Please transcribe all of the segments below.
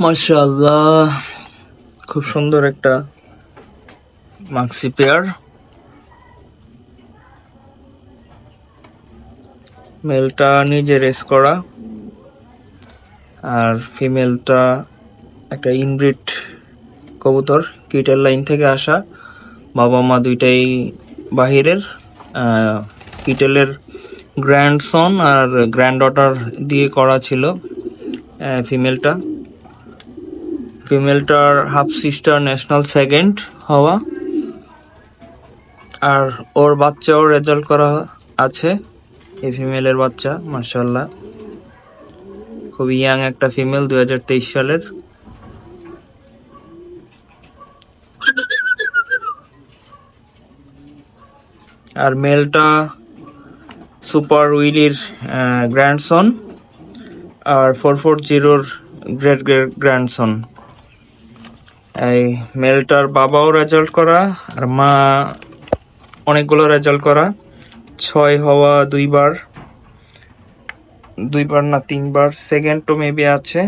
মাশাআল্লাহ। খুব সুন্দর একটা মাক্সি পেয়ার। মেলটা নিজে রেস করা। আর ফিমেলটা একটা ইনব্রিড কবুতর, কিটের লাইন থেকে আসা। বাবা মা দুইটাই বাহিরের কিটেলের গ্র্যান্ডসন আর গ্র্যান্ড ডটার দিয়ে করা ছিল ফিমেলটা। ফিমেলটার হাফ সিস্টার ন্যাশনাল সেকেন্ড হওয়া। আর ওর বাচ্চাও রেজাল্ট করা আছে। এই ফিমেলের বাচ্চা মার্শাল্লাহ খুব ইয়াং একটা ফিমেল, দুই হাজার তেইশ সালের। আর মেলটা সুপার উইলির গ্র্যান্ডসন আর ফোর ফোর জিরোর গ্রেট গ্রেট গ্র্যান্ডসন এই মেলটার বাবাও রেজাল্ট করা আর মা অনেকগুলো রেজাল্ট করা। ছয় হওয়া দুইবার। দুইবার না তিনবার। সেকেন্ড তো মেবি আছে।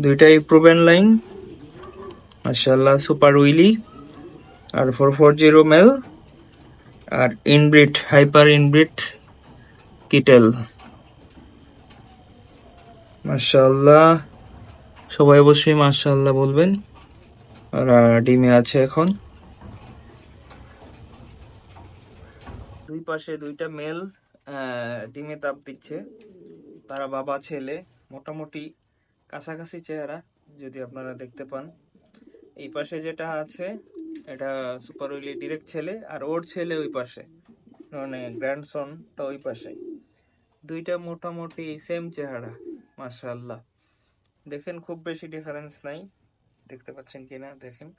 দুইটাই প্রুভেন লাইন মার্শাল্লাহ সুপার উইলি আর ফোর ফোর জিরো মেল আর ইনব্রিড হাইপার ইনব্রিড কিটেল মাশাআল্লাহ। সবাই অবশ্যই মাশাআল্লাহ বলবেন। আর ডিমে আছে এখন। দুই পাশে দুইটা মেল ডিমে তাপ দিচ্ছে। তারা বাবা ছেলে মোটামুটি কাছাকাছি চেহারা যদি আপনারা দেখতে পান। এই পাশে যেটা আছে এটা সুপার উইলি ডিরেক্ট ছেলে আর ওর ছেলে ওই পাশে। মানে গ্র্যান্ডসনটা ওই পাশে। দুইটা মোটামুটি সেম চেহারা। মাশাআল্লাহ। দেখেন খুব বেশি ডিফারেন্স নাই। দেখতে পাচ্ছেন কিনা? দেখেন।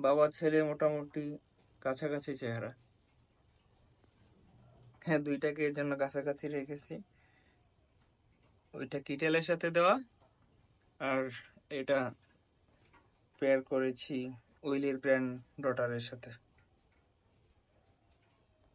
বাবা, ছেলে মোটামুটি কাছাকাছি চেহারা। হ্যাঁ দুইটাকে এর জন্য কাছাকাছি রেখেছি। ওইটা কিটেলের সাথে দেওয়া। আর এটা পেয়ার করেছি উইলির ব্র্যান্ড ডটারের সাথে।